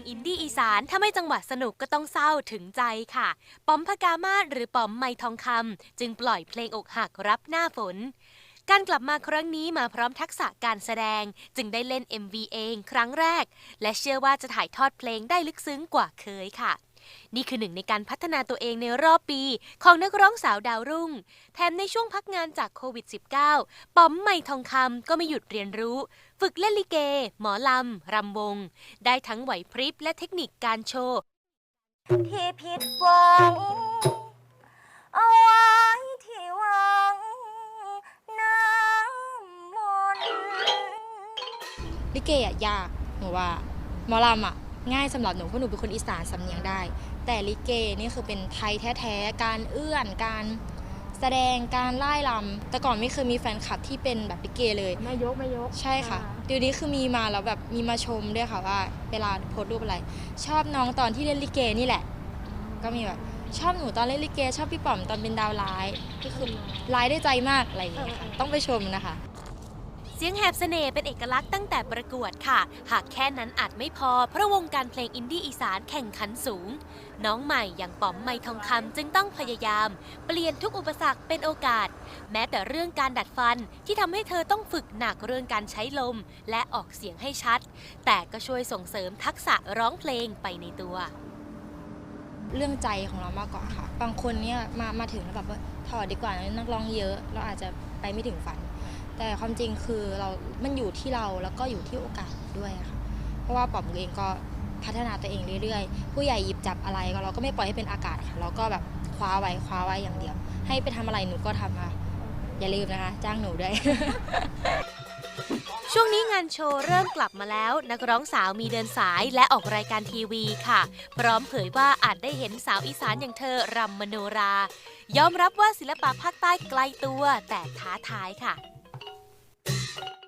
งอินดี้อีสานถ้าไม่จังหวะสนุกก็ต้องเศร้าถึงใจค่ะ ป๋อมพกามาศหรือป๋อมไมทองคำจึงปล่อยเพลงอกหักรับหน้าฝน การกลับมาครั้งนี้มาพร้อมทักษะการแสดง จึงได้เล่น MV เองครั้งแรก และเชื่อว่าจะถ่ายทอดเพลงได้ลึกซึ้งกว่าเคยค่ะ นี่คือหนึ่งในการพัฒนาตัวเองในรอบปี ของนักร้องสาวดาวรุ่ง แถมในช่วงพักงานจากโควิด -19 ป๋อมไม่ทองคำก็ไม่หยุดเรียนรู้ ฝึกเล่นลิเก หมอลำ รำวง ได้ทั้งไหวพริบและเทคนิคการโชว์ ที่ผิดหวังเอาไว้ที่หวังน้ำมนต์ลิเกอะยากหนูว่าหมอลำอะ ง่ายสำหรับหนูเพราะหนูเป็นคนอีสานสำเนียงได้ แต่ลิเกนี่คือเป็นไทยแท้ๆ การเอื้อน การแสดง การไล่ลำแต่ก่อนไม่เคยมีแฟนคลับที่เป็นแบบลิเกเลยไม่ยกไม่ยก ใช่ค่ะ เดี๋ยวนี้คือมีมาแล้วแบบมีมาชมด้วยค่ะว่าเวลาโพสต์รูปอะไร ชอบน้องตอนที่เล่นลิเกนี่แหละ ก็มีแบบชอบหนูตอนเล่นลิเก ชอบพี่ป๋อมตอนเป็นดาวร้าย ก็คือร้ายได้ใจมากอะไรอย่างเงี้ยค่ะ ต้องไปชมนะคะ เสียงแหบเสน่ห์เป็นเอกลักษณ์ตั้งแต่ประกวดค่ะ หากแค่นั้นอาจไม่พอ เพราะวงการเพลงอินดี้อีสานแข่งขันสูง น้องใหม่อย่างป๋อมไม่ทองคำจึงต้องพยายาม เปลี่ยนทุกอุปสรรคเป็นโอกาส แม้แต่เรื่องการดัดฟันที่ทำให้เธอต้องฝึกหนักเรื่องการใช้ลม และออกเสียงให้ชัด แต่ก็ช่วยส่งเสริมทักษะร้องเพลงไปในตัวเรื่องใจของเรามากกว่าค่ะ บางคนเนี่ยมามาถึงแล้วแบบว่าถอดดีกว่านักร้องเยอะ เราอาจจะไปไม่ถึงฝัน แต่ความจริงคือเรา มันอยู่ที่เราแล้วก็อยู่ที่โอกาสด้วยค่ะ เพราะว่าป๋อมเองก็พัฒนาตัวเองเรื่อยๆ ผู้ใหญ่หยิบจับอะไรก็เราก็ไม่ปล่อยให้เป็นอากาศค่ะ เราก็แบบคว้าไว้คว้าไว้อย่างเดียว ให้ไปทำอะไรหนูก็ทำค่ะ อย่าลืมนะคะ จ้างหนูด้วย ช่วงนี้งานโชว์เริ่มกลับมาแล้ว นักร้องสาวมีเดินสายและออกรายการทีวีค่ะ พร้อมเผยว่าอาจได้เห็นสาวอีสานอย่างเธอรำมโนรา ยอมรับว่าศิลปะภาคใต้ไกลตัวแต่ท้าทายค่ะ Thank you.